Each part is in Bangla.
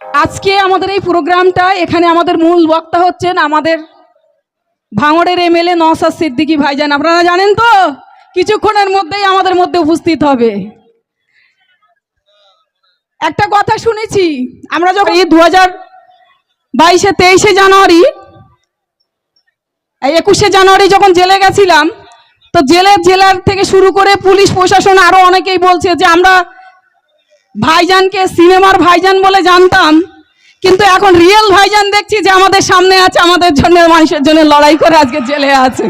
আজকে আমাদের এই প্রোগ্রামটা, এখানে আমাদের মূল বক্তা হচ্ছেন আমাদের ভাঙড়ের এমএলএ নওসাদ সিদ্দিকী ভাইজান। আপনারা জানেন তো, কিছুক্ষণের মধ্যেই আমাদের মধ্যে উপস্থিত হবে। একটা কথা শুনেছি, আমরা যখন এই দু হাজার বাইশে তেইশে জানুয়ারি একুশে জানুয়ারি যখন জেলে গেছিলাম, তো জেলের জেলার থেকে শুরু করে পুলিশ, প্রশাসন আরও অনেকেই বলছে যে আমরা ভাইজানকে সিনেমার ভাইজান বলে জানতাম, কিন্তু এখন রিয়েল ভাইজান দেখছি যে আমাদের সামনে আছে, আমাদের জন্য মানুষের জন্য লড়াই করে আজকে জেলে আছে।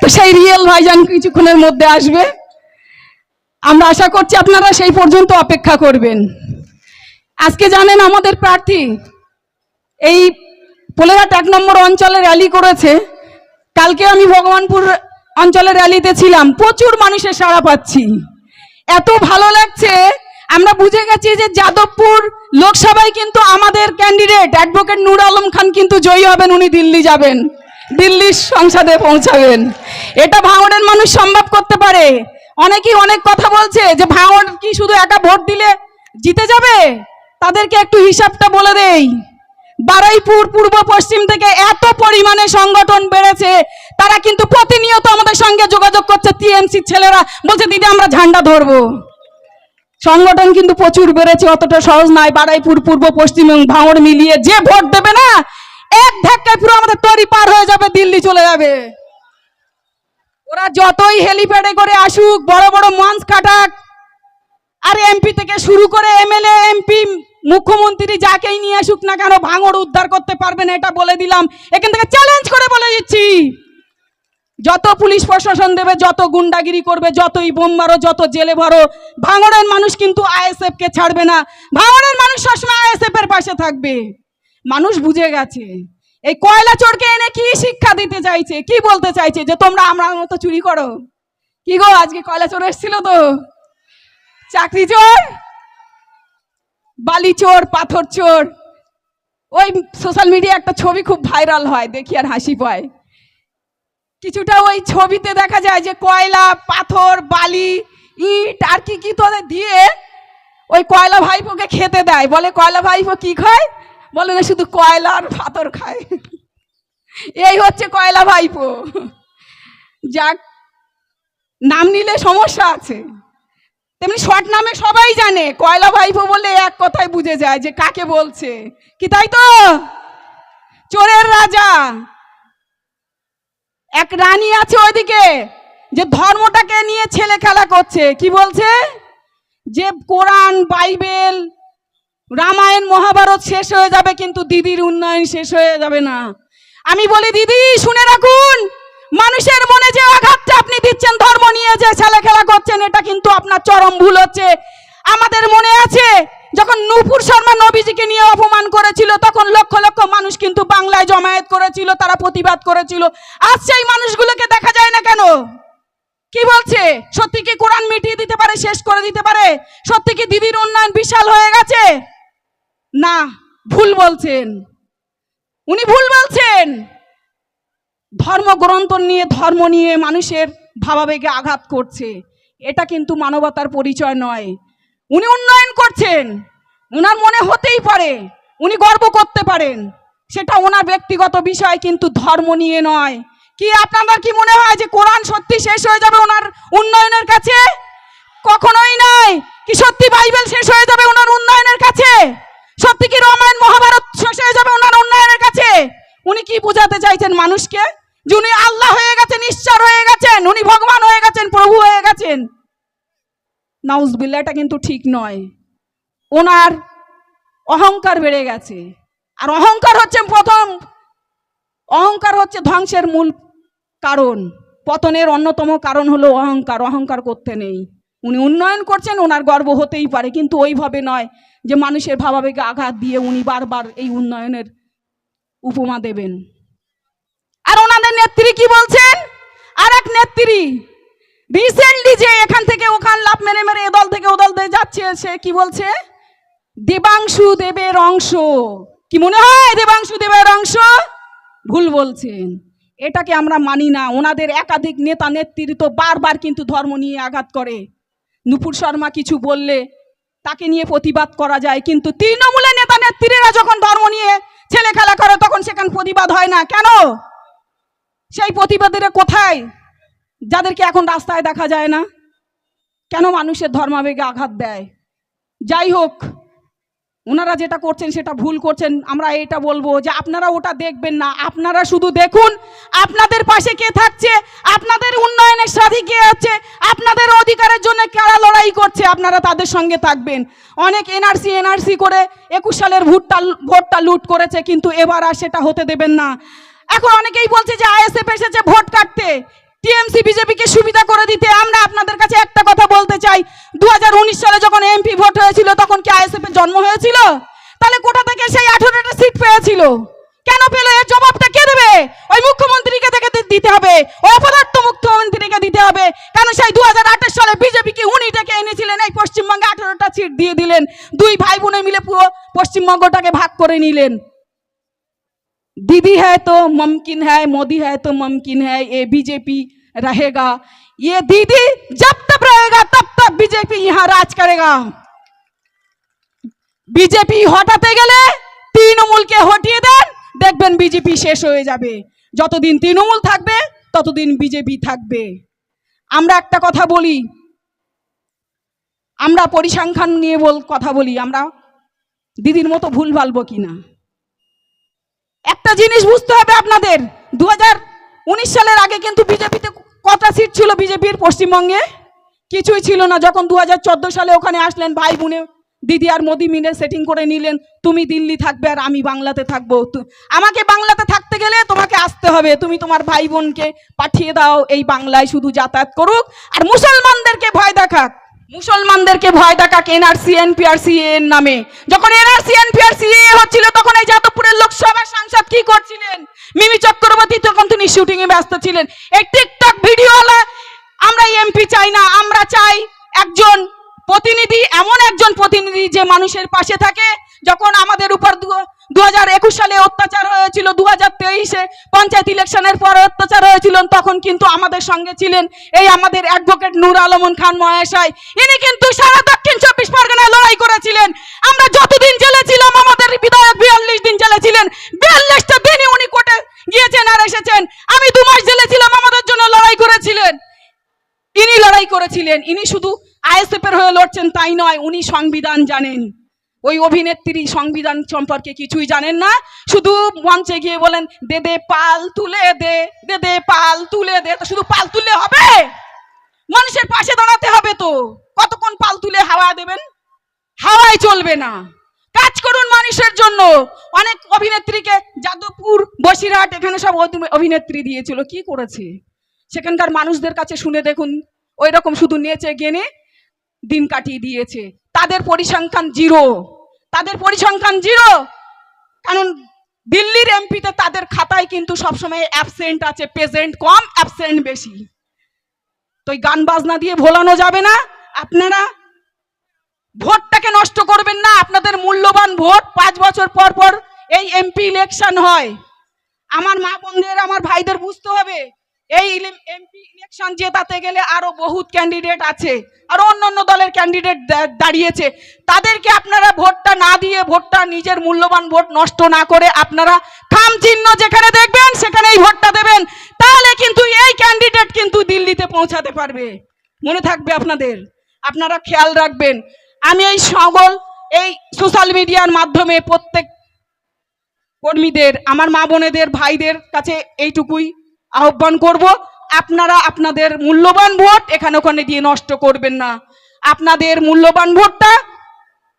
তো সেই রিয়েল ভাইজান কিছুক্ষণের মধ্যে আসবে। আমরা আশা করছি আপনারা সেই পর্যন্ত অপেক্ষা করবেন। আজকে জানেন আমাদের প্রার্থী, এই পোলেঘাট এক নম্বর অঞ্চলে র্যালি করেছে। কালকে আমি ভগবানপুর অঞ্চলের র্যালিতে ছিলাম, প্রচুর মানুষের সাড়া পাচ্ছি। এত ভালো লাগছে আমরা বুঝে গেছি যে যাদবপুর লোকসভায় কিন্তু আমাদের ক্যান্ডিডেট অ্যাডভোকেট নূর আলম খান কিন্তু জয়ী হবেন, উনি দিল্লি যাবেন। দিল্লির সংসদে পৌঁছাবেন। এটা ভাঙড়ের মানুষ সম্ভব করতে পারে। অনেকেই অনেক কথা বলছে যে ভাঙড় কি শুধু একা ভোট দিলে জিতে যাবে? তাদেরকে একটু হিসাবটা বলে দেই। বারাইপুর পূর্ব পশ্চিম থেকে এত পরিমাণে সংগঠন বেড়েছে, তারা কিন্তু প্রতিনিয়ত আমাদের সঙ্গে যোগাযোগ করছে টিএমসি ছেলেরা বলছে, দিদি, আমরা ঝান্ডা ধরবো। সংগঠন কিন্তু প্রচুর বেড়েছে, অতটা সহজ নয়। বারাইপুর, পূর্ব, পশ্চিম এবং ভাঙড় মিলিয়ে যে ভোট দেবে না, এক ধাক্কায় পুরো আমাদের তরি পার হয়ে যাবে, দিল্লি চলে যাবে। ওরা যতই হেলিপ্যাডে করে আসুক, বড় বড় মঞ্চ কাটাক। আর এমপি থেকে শুরু করে এমএলএ, এমপি, মুখ্যমন্ত্রী যাকেই নিয়ে আসুক না কেন, ভাঙড় উদ্ধার করতে পারবেন এটা বলে দিলাম। এখান থেকে চ্যালেঞ্জ করে বলে দিচ্ছি। যত পুলিশ প্রশাসন দেবে, যত গুন্ডাগিরি করবে, যতই বোম মারো, যত জেলে ভরো ভাঙড়ের মানুষ কিন্তু আইএসএফ কে ছাড়বে না। ভাঙড়ের মানুষ সবসময় আইএসএফ এর পাশে থাকবে। মানুষ বুঝে গেছে। এই কয়লা চোরকে এনে কি শিক্ষা দিতে চাইছে, কি বলতে চাইছে যে তোমরা আমরা মতো চুরি করো? কি গো, আজকে কয়লা চোর এসেছিল তো? চাকরি চোর? বালি চোর, পাথর চোর? ওই সোশ্যাল মিডিয়া একটা ছবি খুব ভাইরাল হয়, দেখি আর হাসি পায়। কিছুটা ওই ছবিতে দেখা যায় যে কয়লা, পাথর, বালি, ইট, আর কি কি তোদের দিয়ে ওই কয়লা ভাইপোকে খেতে দেয়। বলে, কয়লা ভাইপো কি খায়? বলে না শুধু কয়লা আর পাথর খায়। এই হচ্ছে কয়লা ভাইপো। যাক, নাম নিলে সমস্যা আছে। তেমনি শর্ট নামে সবাই জানে, কয়লা ভাইপো বলে এক কথায় বুঝে যায় যে কাকে বলছে। কি তাই তো? চোরের রাজা। এক রানী আছে ওইদিকে, যে ধর্মটাকে নিয়ে ছেলে খেলা করছে। কি বলছে? যে কোরআন, বাইবেল, রামায়ণ, মহাভারত শেষ হয়ে যাবে, কিন্তু দিদির উন্নয়ন শেষ হয়ে যাবে না। আমি বলি, দিদি, শুনে রাখুন, মানুষের মনে যে আঘাতটা আপনি দিচ্ছেন, ধর্ম নিয়ে যে ছেলে খেলা করছেন, এটা কিন্তু আপনার চরম ভুল হচ্ছে। আমাদের মনে আছে যখন নূপুর শর্মা নবীজিকে নিয়ে অপমান করেছিল, তখন লক্ষ লক্ষ মানুষ কিন্তু বাংলায় জমায়েত করেছিল, তারা প্রতিবাদ করেছিল। আজ সেই মানুষগুলোকে দেখা যায় না কেন? কি বলছে? সত্যি কি কোরআন মিটিয়ে দিতে পারে, শেষ করে দিতে পারে? সত্যি কি দিদির উন্নয়ন বিশাল হয়ে গেছে? না, ভুল বলছেন। উনি ভুল বলছেন। ধর্মগ্রন্থ নিয়ে, ধর্ম নিয়ে মানুষের ভাবাবেগে আঘাত করছে। এটা কিন্তু মানবতার পরিচয় নয়। উনি উন্নয়ন করছেন। ওনার মনে হতেই পারে, উনি গর্ব করতে পারেন। সেটা ওনার ব্যক্তিগত বিষয়, কিন্তু ধর্ম নিয়ে নয়। কি আপনাদের কি মনে হয় যে কোরআন সত্যি শেষ হয়ে যাবে ওনার উন্নয়নের কাছে? কখনোই নয়। কি সত্যি বাইবেল শেষ হয়ে যাবে ওনার উন্নয়নের কাছে? সত্যি কি রামায়ণ মহাভারত শেষ হয়ে যাবে ওনার উন্নয়নের কাছে? উনি কি বোঝাতে চাইছেন মানুষকে? যে উনি আল্লাহ হয়ে গেছেন, ঈশ্বর হয়ে গেছেন, উনি ভগবান হয়ে গেছেন, প্রভু হয়ে গেছেন। নাউজবিল্লা এটা কিন্তু ঠিক নয়। ওনার অহংকার বেড়ে গেছে। আর অহংকার হচ্ছে প্রথম। অহংকার হচ্ছে ধ্বংসের মূল কারণ। পতনের অন্যতম কারণ হলো অহংকার। অহংকার করতে নেই। উনি উন্নয়ন করছেন, ওনার গর্ব হতেই পারে। কিন্তু ওইভাবে নয় যে মানুষের ভাবাবেগে আঘাত দিয়ে উনি বারবার এই উন্নয়নের উপমা দেবেন। আর ওনাদের নেত্রী কি বলছেন? আর এক নেত্রী রিসেন্টলি যে এখান থেকে ওখান লাভ মেরে মেরে এদল থেকে ওদল দিয়ে যাচ্ছে, সে কি বলছে? দেবাংশু দেবের অংশ। কি মনে হয় দেবাংশু দেবের অংশ? ভুল বলছেন। এটাকে আমরা মানি না। ওনাদের একাধিক নেতা নেত্রী তো বারবার কিন্তু ধর্ম নিয়ে আঘাত করে। নুপুর শর্মা কিছু বললে তাকে নিয়ে প্রতিবাদ করা যায়, কিন্তু তৃণমূলের নেতা নেত্রীরা যখন ধর্ম নিয়ে ছেলে খেলা করে, তখন সেখানে প্রতিবাদ হয় না। কেন? সেই প্রতিবাদের কোথায়? যাদেরকে এখন রাস্তায় দেখা যায় না, কেন মানুষের ধর্মাবেগে আঘাত দেয়? যাই হোক, ওনারা যেটা করছেন সেটা ভুল করছেন, আমরা এটা বলব যে আপনারা ওটা দেখবেন না, আপনারা শুধু দেখুন, আপনাদের পাশে কে থাকছে, আপনাদের উন্নয়নের সাথে কে আছে আপনাদের অধিকারের জন্য কারা লড়াই করছে, আপনারা তাদের সঙ্গে থাকবেন। অনেক এনআরসি এনআরসি করে একুশ সালের ভোটটা ভোটটা লুট করেছে, কিন্তু এবার আর সেটা হতে দেবেন না। এখন অনেকেই বলছে যে আইএসএফ এসেছে ভোট কাটতে টিএমসি, বিজেপিকে সুবিধা করে দিতে আমরা আপনাদের কাছে একটা কথা বলতে চাই। দু হাজার উনিশ সালে যখন এমপি ভোট হয়েছিল, তখন কি আইএসএফ এর জন্ম হয়েছিল? তাহলে কোথা থেকে সেই আঠেরোটা সিট পেয়েছিল? কেন পেল? এর জবাবটা কে দেবে? ওই মুখ্যমন্ত্রীকে থেকে দিতে হবে। ওই অপদার্থ মুখ্যমন্ত্রীকে দিতে হবে। কেন সেই দু সালে বিজেপিকে উনি ডেকে এনেছিলেন? এই পশ্চিমবঙ্গে আঠেরোটা সিট দিয়ে দিলেন। দুই ভাই বোনে মিলে পুরো পশ্চিমবঙ্গটাকে ভাগ করে নিলেন। दीदी है तो मुमकिन है मोदी है तो मुमकिन है ये बीजेपी रहेगा ये दीदी जब तक रहेगा तब तक बीजेपी यहाँ राज करेगा বিজেপি হটাতে গেলে তৃণমূলকে হটিয়ে দেন দেখবেন বিজেপি শেষ হয়ে যাবে যতদিন তৃণমূল থাকবে ততদিন বিজেপি থাকবে আমরা একটা কথা বলি আমরা পরিসংখ্যান নিয়ে বল কথা বলি আমরা দিদির মতো ভুল ভালবো কিনা একটা জিনিস বুঝতে হবে আপনাদের। দু উনিশ সালের আগে কিন্তু বিজেপিতে কটা সিট ছিল বিজেপির পশ্চিমবঙ্গে? কিছুই ছিল না। যখন দু হাজার চোদ্দ সালে ওখানে আসলেন, ভাই বোনে, দিদি আর মোদি মিলে সেটিং করে নিলেন, তুমি দিল্লি থাকবে আর আমি বাংলাতে থাকব। আমাকে বাংলাতে থাকতে গেলে তোমাকে আসতে হবে। তুমি তোমার ভাই বোনকে পাঠিয়ে দাও, এই বাংলায় শুধু যাতায়াত করুক। আর মুসলমানদেরকে ভয় দেখাক। মুসলমানদেরকে ভয় দেখাক এনআরসি এনপিআরসি এর নামে। যখন এনআরসি এনপিআরসি হচ্ছিল, তখন এই যাদবপুরের লোকসভার সাংসদ কি করছিলেন? মিমি চক্রবর্তী তখন তিনি শুটিং এ ব্যস্ত ছিলেন। এই টিকটক ভিডিওওয়ালা, আমরা এমপি চাই না, আমরা চাই একজন প্রতিনিধি, এমন একজন প্রতিনিধি যে মানুষের পাশে থাকে। যখন আমাদের উপর দু হাজার একুশ সালে অত্যাচার হয়েছিল দু হাজার তেইশে পঞ্চায়েত ইলেকশনের পর অত্যাচার হয়েছিল, তখন কিন্তু আমাদের সঙ্গে ছিলেন এই আমাদের অ্যাডভোকেট নূর আলমন খান মহেশাই ইনি কিন্তু সারা দক্ষিণ চব্বিশ পরগনায় লড়াই করেছিলেন। আমরা যতদিন জেলে আমাদের বিধায়ক বিয়াল্লিশ দিন জেলে বিয়াল্লিশটা দিনই উনি কোর্টে গিয়েছেন আর এসেছেন। আমি দু মাস জেলে ছিলাম, আমাদের জন্য লড়াই করেছিলেন। ইনি লড়াই করেছিলেন। ইনি শুধু আইএসএফ এর হয়ে লড়ছেন, তাই নয়, উনি সংবিধান জানেন। ওই অভিনেত্রী সংবিধান সম্পর্কে কিছুই জানেন না। শুধু মঞ্চে গিয়ে বলেন, দে দে, পাল তুলে দে দে দে, পাল তুলে দে। তো শুধু পাল তুলে হবে? মানুষের পাশে দাঁড়াতে হবে তো। কতক্ষণ পাল তুলে হাওয়া দেবেন? হাওয়ায় চলবে না। কাজ করুন মানুষের জন্য। অনেক অভিনেত্রীকে যাদবপুর, বসিরহাট, এখানে সব অভিনেত্রী দিয়েছিল। কি করেছে? সেখানকার মানুষদের কাছে শুনে দেখুন ওই রকম শুধু নেচে গেনে দিন কাটিয়ে দিয়েছে। তাদের পরিসংখ্যান জিরো। তাদের পরিসংখ্যান জিরো। কারণ দিল্লির এমপিতে তাদের খাতায় কিন্তু সবসময় অ্যাবসেন্ট আছে প্রেজেন্ট কম অ্যাবসেন্ট বেশি। তো গান বাজনা দিয়ে ভোলানো যাবে না। আপনারা ভোটটাকে নষ্ট করবেন না, আপনাদের মূল্যবান ভোট। পাঁচ বছর পর পর এই এমপি ইলেকশন হয়। আমার মা বোনদের, আমার ভাইদের বুঝতে হবে। এই এমপি ইলেকশন জেতাতে গেলে আরও বহুত ক্যান্ডিডেট আছে, আরও অন্য অন্য দলের ক্যান্ডিডেট দাঁড়িয়েছে। তাদেরকে আপনারা ভোটটা না দিয়ে ভোটটা নিজের মূল্যবান ভোট নষ্ট না করে আপনারা খাম চিহ্ন যেখানে দেখবেন, সেখানেই ভোটটা দেবেন। তাহলে কিন্তু এই ক্যান্ডিডেট কিন্তু দিল্লিতে পৌঁছাতে পারবে। মনে থাকবে আপনাদের। আপনারা খেয়াল রাখবেন। আমি এই সকল, এই সোশ্যাল মিডিয়ার মাধ্যমে প্রত্যেক কর্মীদের, আমার মা বোনেদের, ভাইদের কাছে এইটুকুই। আহ্বান করব, আপনারা আপনাদের মূল্যবান ভোট এখানে ওখানে দিয়ে নষ্ট করবেন না। আপনাদের মূল্যবান ভোটটা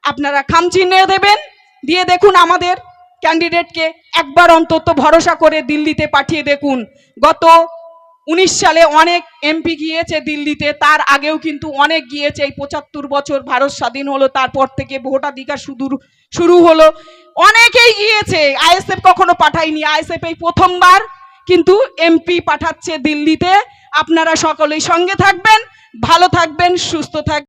আপনারা খামচিহ্নে দেবেন, দিয়ে দেখুন আমাদের ক্যান্ডিডেটকে একবার অন্তত ভরসা করে দিল্লিতে পাঠিয়ে দেখুন। গত উনিশ সালে অনেক এমপি গিয়েছে দিল্লিতে, তার আগেও কিন্তু অনেক গিয়েছে, এই পঁচাত্তর বছর ভারত স্বাধীন হলো, তারপর থেকে ভোটাধিকার শুরু শুরু হলো। অনেকেই গিয়েছে, আইএসএফ কখনো পাঠায়নি, আইএসএফ এই প্রথমবার কিন্তু এমপি পাঠাচ্ছে দিল্লিতে। আপনারা সকলেই সঙ্গে থাকবেন ভালো থাকবেন সুস্থ থাকবেন।